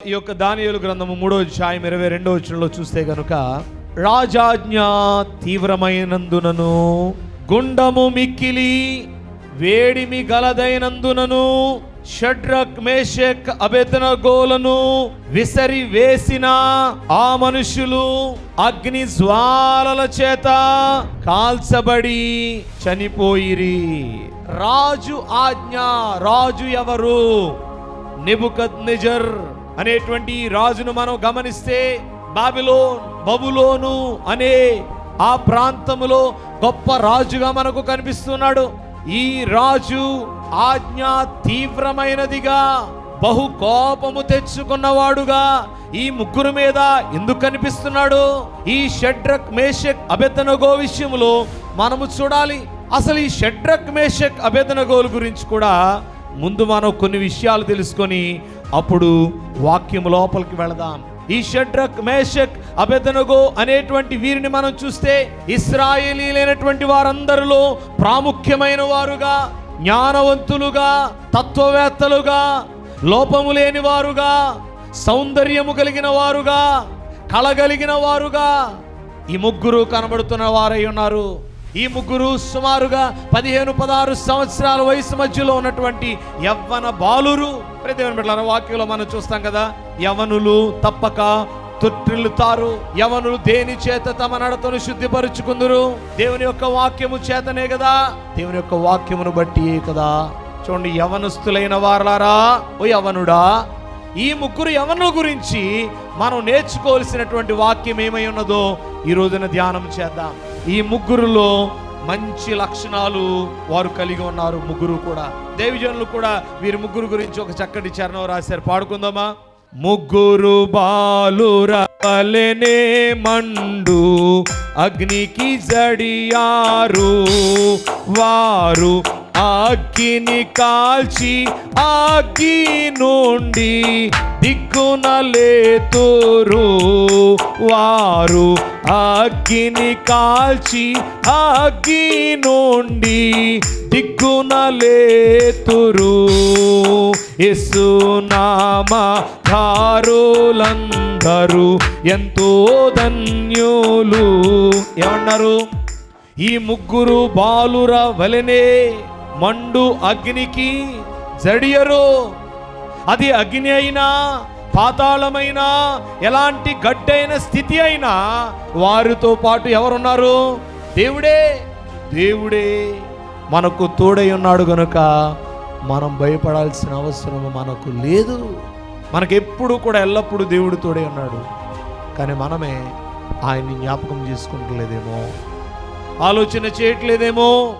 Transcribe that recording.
ఈ యొక్క దానియలు గ్రంథము మూడో అధ్యాయం ఇరవై రెండో వచనంలో చూస్తే గనుక రాజాజ్ఞ తీవ్రమైనందునను గుండము మిక్కిలి వేడిమి గలదైనందునను షడ్రక్ మేషక్ అబెతనగోలను విసరి వేసిన ఆ మనుషులు అగ్ని జ్వాలల చేత కాల్చబడి చనిపోయిరి. రాజు ఆజ్ఞ రాజు ఎవరు? నెబుకద్ నిజర్ అనేటువంటి ఈ రాజును మనం గమనిస్తే బాబిలోన్ బబులోను అనే ఆ ప్రాంతములో గొప్ప రాజుగా మనకు కనిపిస్తున్నాడు. ఈ రాజు ఆజ్ఞ తీవ్రమైనదిగా బహు కోపము తెచ్చుకున్నవాడుగా ఈ ముగ్గురు మీద ఎందుకు కనిపిస్తున్నాడు? ఈ షడ్రక్ మేషక్ అభ్యతనగో విషయంలో మనము చూడాలి. అసలు ఈ షడ్రక్ మేషక్ అభ్యతనగోలు గురించి కూడా ముందు మనం కొన్ని విషయాలు తెలుసుకొని అప్పుడు వాక్యం లోపలికి వెళదాం. ఈ షడ్రక్ మేషక్ అభెదనగో అనేటువంటి వీరిని మనం చూస్తే ఇస్రాయేలీలైనటువంటి వారందరిలో ప్రాముఖ్యమైన వారుగా జ్ఞానవంతులుగా తత్వవేత్తలుగా లోపము లేని వారుగా సౌందర్యము కలిగిన వారుగా కళగలిగిన వారుగా ఈ ముగ్గురు కనబడుతున్న వారై ఉన్నారు. ఈ ముగ్గురు సుమారుగా పదిహేను పదహారు సంవత్సరాల వయసు మధ్యలో ఉన్నటువంటి యవ్వన బాలురు. ప్రతివన్ బిడ్డలారా వాక్యంలో మనం చూస్తాం కదా యవనులు తప్పక తొట్టిల్లుతారు. యవనులు దేని చేత తమ నడతను శుద్ధిపరుచుకుందరు? దేవుని యొక్క వాక్యము చేతనే కదా దేవుని యొక్క వాక్యమును బట్టి కదా. చూడండి యవనస్తులైన వారలారా ఓ యవనుడా ఈ ముగ్గురు యవను గురించి మనం నేర్చుకోవాల్సినటువంటి వాక్యం ఏమై ఉన్నదో ఈ రోజున ధ్యానం చేద్దాం. ఈ ముగ్గురులో మంచి లక్షణాలు వారు కలిగి ఉన్నారు. ముగ్గురు కూడా. దేవిజనులు కూడా వీరి ముగ్గురు గురించి ఒక చక్కటి చరణం రాశారు. పాడుకుందామా? ముగ్గురు బాలురలెనే మండు అగ్నికి జడియారు. వారు అగ్గిని కాల్చి అగ్గి నుండి దిక్కున లేతురు. వారు అగ్గిని కాల్చి అగ్గి నుండి దిగ్గున లేతురు ఇసునామ ధారులందరూ ఎంతో ధన్యులు. ఏమన్నారు? ఈ ముగ్గురు బాలుర వలెనే మండు అగ్నికి జడియరు. అది అగ్ని అయినా పాతాళమైన ఎలాంటి గడ్డైన స్థితి అయినా వారితో పాటు ఎవరున్నారు? దేవుడే దేవుడే మనకు తోడై ఉన్నాడు గనుక మనం భయపడాల్సిన అవసరం మనకు లేదు. మనకెప్పుడు కూడా ఎల్లప్పుడూ దేవుడు తోడే ఉన్నాడు. కానీ మనమే ఆయన్ని జ్ఞాపకం చేసుకుంటలేదేమో? ఆలోచన చేయట్లేదేమో?